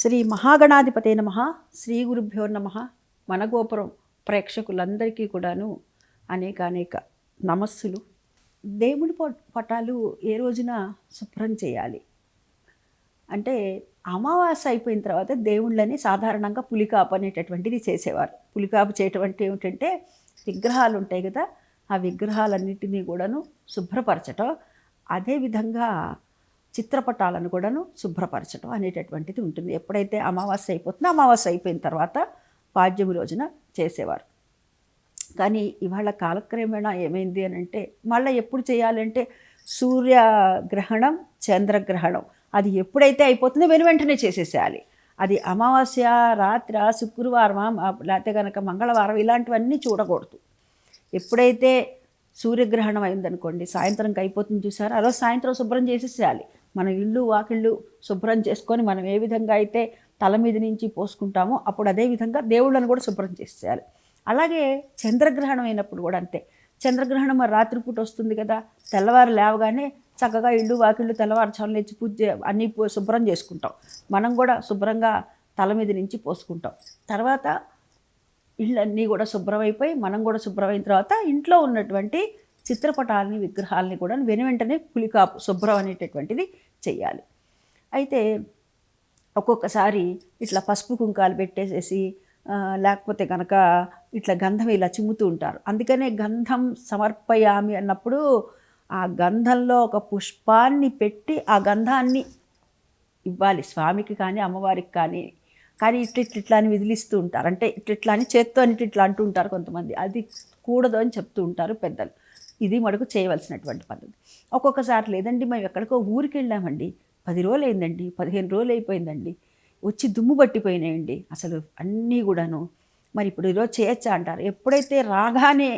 శ్రీ మహాగణాధిపతే నమ. శ్రీ గురుభ్యో నమ. మన గోపురం ప్రేక్షకులందరికీ కూడాను అనేక అనేక నమస్సులు. దేవుడి ప- పటాలు ఏ రోజున శుభ్రం చేయాలి? అంటే అమావాస్య అయిపోయిన తర్వాత దేవుళ్ళని సాధారణంగా పులికాపు అనేటటువంటిది చేసేవారు. పులికాపు చేయటం అంటే ఏమిటంటే విగ్రహాలు ఉంటాయి కదా ఆ విగ్రహాలన్నింటినీ కూడాను శుభ్రపరచటం. అదేవిధంగా చిత్రపటాలను కూడాను శుభ్రపరచడం అనేటటువంటిది ఉంటుంది. ఎప్పుడైతే అమావాస్య అయిపోతుందో అమావాస్య అయిపోయిన తర్వాత పాడ్యమి రోజున చేసేవారు. కానీ ఇవాళ కాలక్రమేణా ఏమైంది అని అంటే మళ్ళీ ఎప్పుడు చేయాలంటే సూర్యగ్రహణం చంద్రగ్రహణం. అది ఎప్పుడైతే అయిపోతుందో వెను వెంటనే చేసేసేయాలి. అది అమావాస్య రాత్రి శుక్రవారం లేకపోతే కనుక మంగళవారం ఇలాంటివన్నీ చూడకూడదు. ఎప్పుడైతే సూర్యగ్రహణం అయిందనుకోండి సాయంత్రంకి అయిపోతుంది చూసారా? అలా సాయంత్రం శుభ్రం చేసేసేయాలి. మన ఇల్లు వాకిళ్ళు శుభ్రం చేసుకొని మనం ఏ విధంగా అయితే తల మీద నుంచి పోసుకుంటామో అప్పుడు అదే విధంగా దేవుళ్ళని కూడా శుభ్రం చేసేయాలి. అలాగే చంద్రగ్రహణం అయినప్పుడు కూడా అంతే. చంద్రగ్రహణం మరి రాత్రిపూట వస్తుంది కదా తెల్లవారు లేవగానే చక్కగా ఇల్లు వాకిళ్ళు తెల్లవారుచాలు లేచి పూజ అన్నీ శుభ్రం చేసుకుంటాం. మనం కూడా శుభ్రంగా తల మీద నుంచి పోసుకుంటాం. తర్వాత ఇళ్ళన్నీ కూడా శుభ్రమైపోయి మనం కూడా శుభ్రమైన తర్వాత ఇంట్లో ఉన్నటువంటి చిత్రపటాలని విగ్రహాలని కూడా వెను వెంటనే పులికాపు శుభ్రం అనేటటువంటిది చెయ్యాలి. అయితే ఒక్కొక్కసారి ఇట్లా పసుపు కుంకాలు పెట్టేసేసి లేకపోతే కనుక ఇట్లా గంధం ఇలా చిమ్ముతూ ఉంటారు. అందుకనే గంధం సమర్పయామి అన్నప్పుడు ఆ గంధంలో ఒక పుష్పాన్ని పెట్టి ఆ గంధాన్ని ఇవ్వాలి. స్వామికి కానీ అమ్మవారికి కానీ. కానీ ఇట్ల ఇట్లా అని విదిలిస్తూ ఉంటారు. అంటే ఇట్ల ఇట్లా అని చేత్తో అని ఇట్లా అంటూ ఉంటారు కొంతమంది. అది కూడదు అని చెప్తూ ఉంటారు పెద్దలు. ఇది మటుకు చేయవలసినటువంటి పద్ధతి. ఒక్కొక్కసారి లేదండి మేము ఎక్కడికో ఊరికి వెళ్ళామండి పది రోజులు అయిందండి పదిహేను రోజులు అయిపోయిందండి వచ్చి దుమ్ము పట్టిపోయినాయండి అసలు అన్నీ కూడాను. మరి ఇప్పుడు ఈరోజు చేయొచ్చా అంటారు. ఎప్పుడైతే రాగానే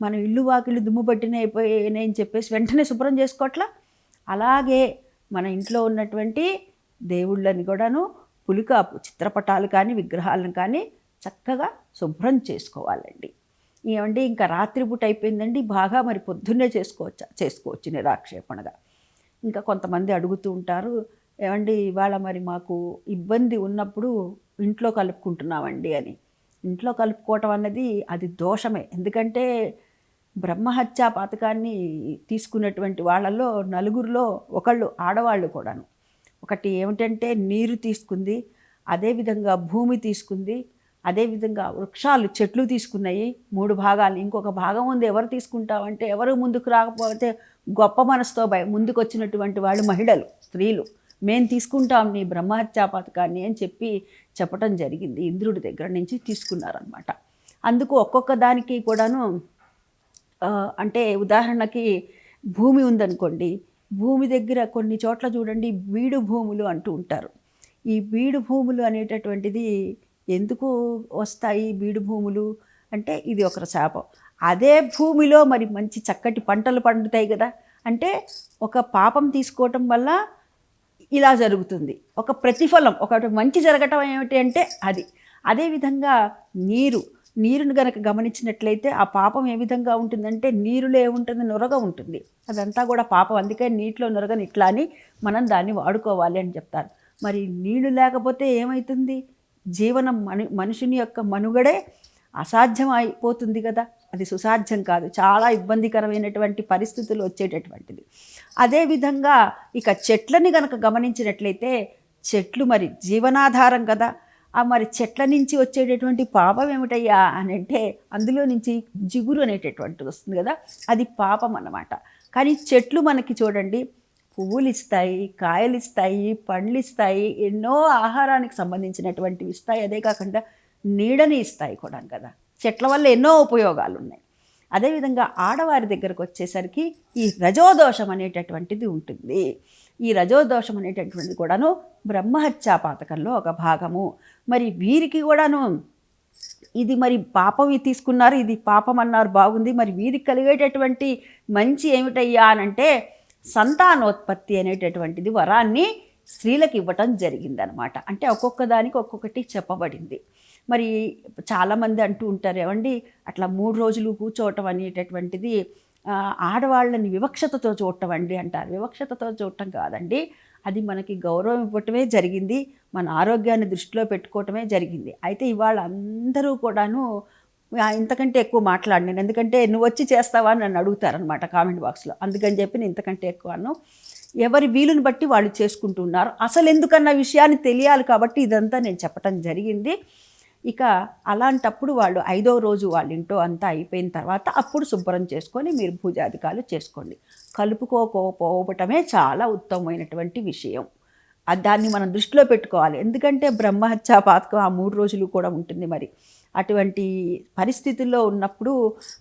మన ఇల్లు వాకిళ్ళు దుమ్ము పట్టిన అయిపోయినాయి అని చెప్పేసి వెంటనే శుభ్రం చేసుకోవట్లా? అలాగే మన ఇంట్లో ఉన్నటువంటి దేవుళ్ళని కూడాను పులికాపు చిత్రపటాలు కానీ విగ్రహాలను కానీ చక్కగా శుభ్రం చేసుకోవాలండి. ఏమండి? ఇంకా రాత్రిపూట అయిపోయిందండి. బాగా మరి పొద్దున్నే చేసుకోవచ్చా? చేసుకోవచ్చు నిరాక్షేపణగా. ఇంకా కొంతమంది అడుగుతూ ఉంటారు ఏమండి ఇవాళ మరి మాకు ఇబ్బంది ఉన్నప్పుడు ఇంట్లో కలుపుకుంటున్నామండి అని. ఇంట్లో కలుపుకోవటం అన్నది అది దోషమే. ఎందుకంటే బ్రహ్మహత్యా పథకాన్ని తీసుకున్నటువంటి వాళ్ళలో నలుగురిలో ఒకళ్ళు ఆడవాళ్ళు కూడాను. ఒకటి ఏమిటంటే నీరు తీసుకుంది అదేవిధంగా భూమి తీసుకుంది అదేవిధంగా వృక్షాలు చెట్లు తీసుకున్నాయి. మూడు భాగాలు. ఇంకొక భాగం ఉంది. ఎవరు తీసుకుంటామంటే ఎవరు ముందుకు రాకపోతే గొప్ప మనసుతో భయ. ముందుకు వచ్చినటువంటి వాళ్ళు మహిళలు స్త్రీలు. మేము తీసుకుంటాం నీ బ్రహ్మహత్యా పథకాన్ని అని చెప్పి చెప్పటం జరిగింది. ఇంద్రుడి దగ్గర నుంచి తీసుకున్నారనమాట అందుకు ఒక్కొక్క దానికి కూడాను అంటే ఉదాహరణకి భూమి ఉందనుకోండి. భూమి దగ్గర కొన్ని చోట్ల చూడండి బీడు భూములు అంటూ ఉంటారు. ఈ బీడు భూములు అనేటటువంటిది ఎందుకు వస్తాయి బీడు భూములు? అంటే ఇది ఒక శాపం. అదే భూమిలో మరి మంచి చక్కటి పంటలు పండుతాయి కదా? అంటే ఒక పాపం తీసుకోవటం వల్ల ఇలా జరుగుతుంది. ఒక ప్రతిఫలం ఒకటి మంచి జరగటం ఏమిటి అంటే అది. అదేవిధంగా నీరు. నీరుని గనక గమనించినట్లయితే ఆ పాపం ఏ విధంగా ఉంటుందంటే నీరులో ఏముంటుంది నురగ ఉంటుంది. అదంతా కూడా పాపం. అందుకే నీటిలో నురగని ఇట్లా అని మనం దాన్ని వాడుకోవాలి అని చెప్తారు. మరి నీళ్ళు లేకపోతే ఏమవుతుంది జీవనం మను మనుషుని యొక్క మనుగడే అసాధ్యం అయిపోతుంది కదా. అది సుసాధ్యం కాదు. చాలా ఇబ్బందికరమైనటువంటి పరిస్థితులు వచ్చేటటువంటిది. అదేవిధంగా ఇక చెట్లని గనక గమనించినట్లయితే చెట్లు మరి జీవనాధారం కదా. ఆ మరి చెట్ల నుంచి వచ్చేటటువంటి పాపం ఏమిటయ్యా అని అంటే అందులో నుంచి జిగురు అనేటటువంటిది వస్తుంది కదా. అది పాపం అన్నమాట. కానీ చెట్లు మనకి చూడండి పువ్వులు ఇస్తాయి కాయలు ఇస్తాయి పండ్లు ఇస్తాయి ఎన్నో ఆహారానికి సంబంధించినటువంటివి ఇస్తాయి. అదే కాకుండా నీడని ఇస్తాయి కూడా కదా. చెట్ల వల్ల ఎన్నో ఉపయోగాలు ఉన్నాయి అదేవిధంగా ఆడవారి దగ్గరకు వచ్చేసరికి ఈ రజోదోషం అనేటటువంటిది ఉంటుంది. ఈ రజోదోషం అనేటటువంటిది కూడాను బ్రహ్మహత్యా పాతకంలో ఒక భాగము. మరి వీరికి కూడాను ఇది మరి పాపం ఇది తీసుకున్నారు ఇది పాపం అన్నారు బాగుంది. మరి వీరికి కలిగేటటువంటి మంచి ఏమిటయ్యా అనంటే సంతానోత్పత్తి అనేటటువంటిది వరాన్ని స్త్రీలకు ఇవ్వటం జరిగిందనమాట. అంటే ఒక్కొక్క దానికి ఒక్కొక్కటి చెప్పబడింది. మరి చాలామంది అంటూ ఉంటారు ఏమండి అట్లా మూడు రోజులు కూర్చోవటం అనేటటువంటిది ఆడవాళ్ళని వివక్షతతో చూడటం అండి అంటారు. వివక్షతతో చూడటం కాదండి. అది మనకి గౌరవం ఇవ్వటమే జరిగింది మన ఆరోగ్యాన్ని దృష్టిలో పెట్టుకోవటమే జరిగింది. అయితే ఇవాళ అందరూ కూడాను ఇంతకంటే ఎక్కువ మాట్లాడినాను ఎందుకంటే నువ్వు వచ్చి చేస్తావా అని నన్ను అడుగుతారనమాట కామెంట్ బాక్స్లో. అందుకని చెప్పి నేను ఇంతకంటే ఎక్కువను ఎవరి వీలుని బట్టి వాళ్ళు చేసుకుంటున్నారు అసలు ఎందుకన్న విషయాన్ని తెలియాలి కాబట్టి ఇదంతా నేను చెప్పటం జరిగింది. ఇక అలాంటప్పుడు వాళ్ళు ఐదో రోజు వాళ్ళ ఇంటో అంతా అయిపోయిన తర్వాత అప్పుడు శుభ్రం చేసుకొని మీరు పూజాధికాలు చేసుకోండి. కలుపుకోకపోవటమే చాలా ఉత్తమమైనటువంటి విషయం. దాన్ని మనం దృష్టిలో పెట్టుకోవాలి. ఎందుకంటే బ్రహ్మహత్యా పాతకం ఆ మూడు రోజులు కూడా ఉంటుంది మరి. అటువంటి పరిస్థితుల్లో ఉన్నప్పుడు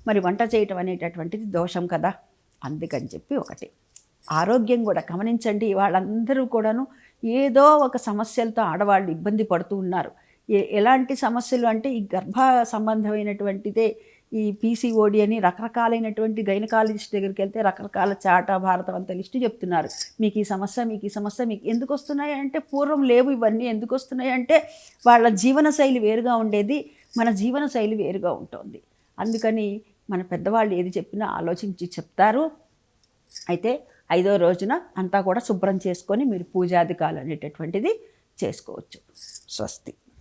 మరి వంట చేయటం అనేటటువంటిది దోషం కదా? అందుకని చెప్పి ఒకటి. ఆరోగ్యం కూడా గమనించండి వాళ్ళందరూ కూడాను ఏదో ఒక సమస్యలతో ఆడవాళ్ళు ఇబ్బంది పడుతూ ఉన్నారు. ఎలాంటి సమస్యలు అంటే ఈ గర్భ సంబంధమైనటువంటిదే ఈ పీసీఓడి అని రకరకాలైనటువంటి గైనకాలజిస్ట్ దగ్గరికి వెళ్తే రకరకాల చాట భారతం అంత లిస్టు చెప్తున్నారు. మీకు ఈ సమస్య మీకు ఈ సమస్య మీకు ఎందుకు వస్తున్నాయి అంటే పూర్వం లేవు ఇవన్నీ ఎందుకు వస్తున్నాయి అంటే వాళ్ళ జీవన శైలి వేరుగా ఉండేది. మన జీవన శైలి వేరుగా ఉంటుంది. అందుకని మన పెద్దవాళ్ళు ఏది చెప్పినా ఆలోచించి చెప్తారు. అయితే ఐదో రోజున అంతా కూడా శుభ్రం చేసుకొని మీరు పూజాధికాలు అనేటటువంటిది చేసుకోవచ్చు. స్వస్తి.